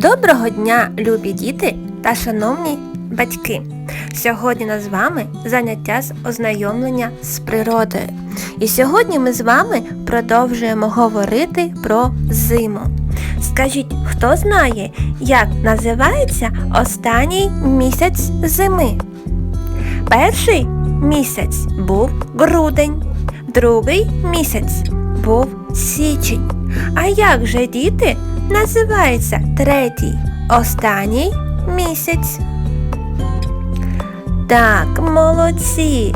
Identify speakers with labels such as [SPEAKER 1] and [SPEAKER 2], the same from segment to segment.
[SPEAKER 1] Доброго дня, любі діти та шановні батьки! Сьогодні нас з вами заняття з ознайомлення з природою. І сьогодні ми з вами продовжуємо говорити про зиму. Скажіть, хто знає, як називається останній місяць зими? Перший місяць був грудень, другий місяць був січень. А як же діти називається третій останній місяць? Так, молодці.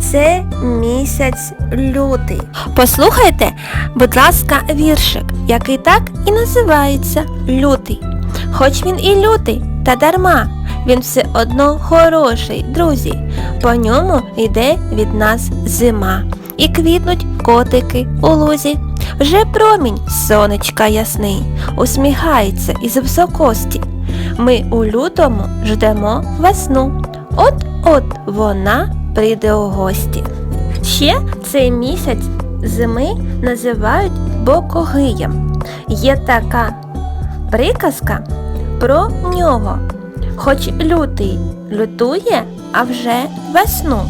[SPEAKER 1] Це місяць лютий. Послухайте, будь ласка, віршик, який так і називається лютий. Хоч він і лютий, та дарма, він все одно хороший, друзі. По ньому йде від нас зима. І квітнуть котики у лузі. Вже промінь сонечка ясний, усміхається із високості. Ми у лютому ждемо весну. От-от вона прийде у гості. Ще цей місяць зими називають Бокогиєм. Є така приказка про нього. Хоч лютий лютує, а вже весну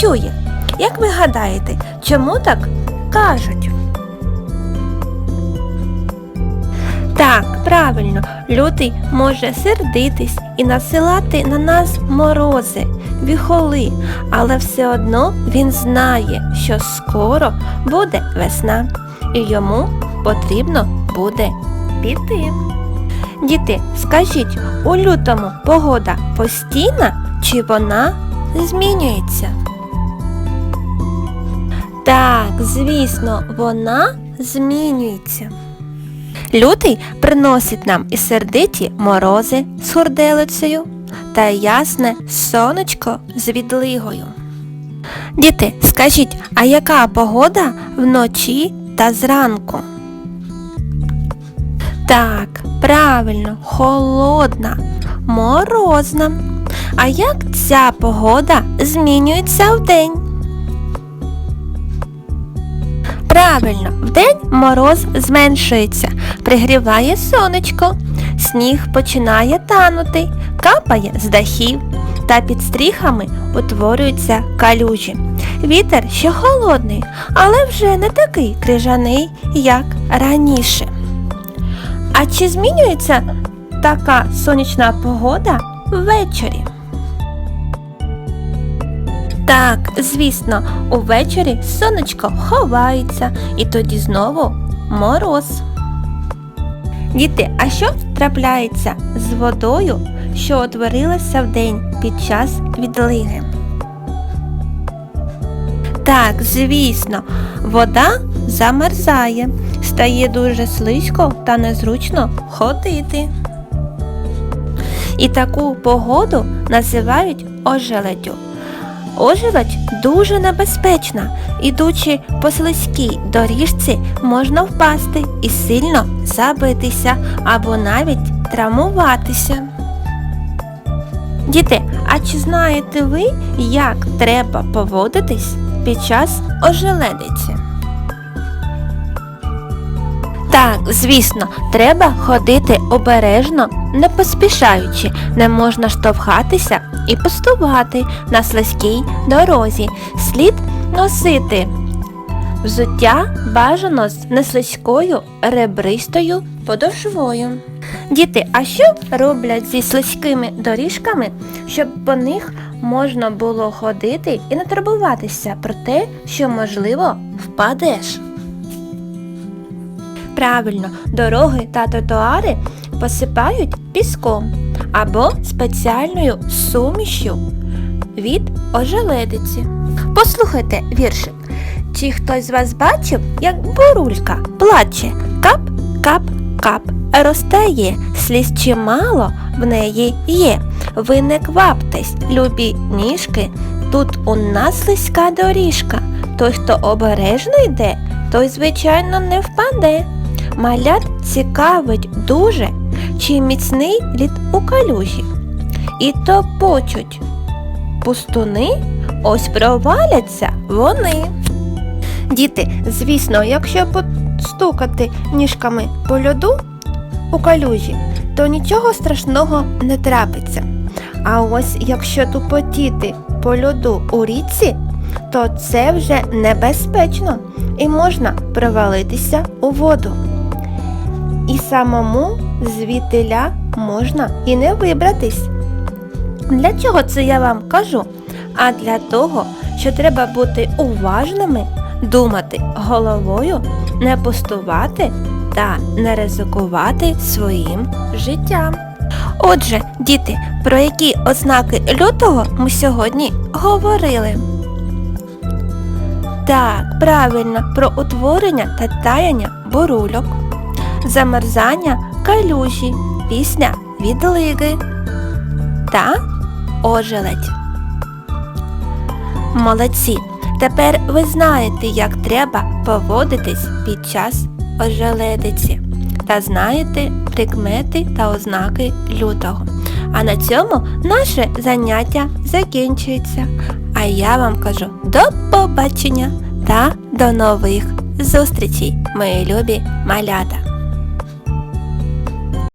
[SPEAKER 1] чує. Як ви гадаєте, чому так кажуть? Так, правильно, лютий може сердитись і насилати на нас морози, віхоли, але все одно він знає, що скоро буде весна, і йому потрібно буде піти. Діти, скажіть, у лютому погода постійна чи вона змінюється? Так, звісно, вона змінюється. Лютий приносить нам і сердиті морози з хурделицею та ясне сонечко з відлигою. Діти, скажіть, а яка погода вночі та зранку? Так, правильно, холодна, морозна. А як ця погода змінюється вдень? Правильно, вдень мороз зменшується, пригріває сонечко, сніг починає танути, капає з дахів та під стріхами утворюються калюжі. Вітер ще холодний, але вже не такий крижаний, як раніше. А чи змінюється така сонячна погода ввечері? Так, звісно, увечері сонечко ховається і тоді знову мороз. Діти, а що трапляється з водою, що утворилася вдень під час відлиги? Так, звісно, вода замерзає, стає дуже слизько та незручно ходити. І таку погоду називають ожеледю. Ожеледь дуже небезпечна. Ідучи по слизькій доріжці, можна впасти і сильно забитися або навіть травмуватися. Діти, а чи знаєте ви, як треба поводитись під час ожеледиці? Так, звісно, треба ходити обережно, не поспішаючи, не можна штовхатися і пустувати на слизькій дорозі. Слід носити взуття бажано з неслизькою ребристою подошвою. Діти, а що роблять зі слизькими доріжками, щоб по них можна було ходити і не турбуватися про те, що, можливо, впадеш? Правильно, дороги та тротуари посипають піском або спеціальною сумішю від ожеледиці. Послухайте віршик. Чи хтось з вас бачив, як бурулька плаче кап, кап, кап, розтає, сліз чимало в неї є. Ви не кваптесь, любі ніжки, тут у нас слизька доріжка. Той, хто обережно йде, той, звичайно, не впаде. Малят цікавить дуже, чи міцний лід у калюжі. І то почуть пустуни, ось проваляться вони. Діти, звісно, якщо постукати ніжками по льоду у калюжі, то нічого страшного не трапиться. А ось якщо тупотіти по льоду у річці, то це вже небезпечно і можна провалитися у воду. І самому звітиля можна і не вибратись. Для чого це я вам кажу? А для того, що треба бути уважними, думати головою, не пустувати та не ризикувати своїм життям. Отже, діти, про які ознаки лютого ми сьогодні говорили? Так, правильно, про утворення та таяння бурульок, замерзання калюжі після відлиги та ожеледь. Молодці! Тепер ви знаєте, як треба поводитись під час ожеледиці та знаєте прикмети та ознаки лютого. А на цьому наше заняття закінчується. А я вам кажу до побачення та до нових зустрічей, мої любі малята!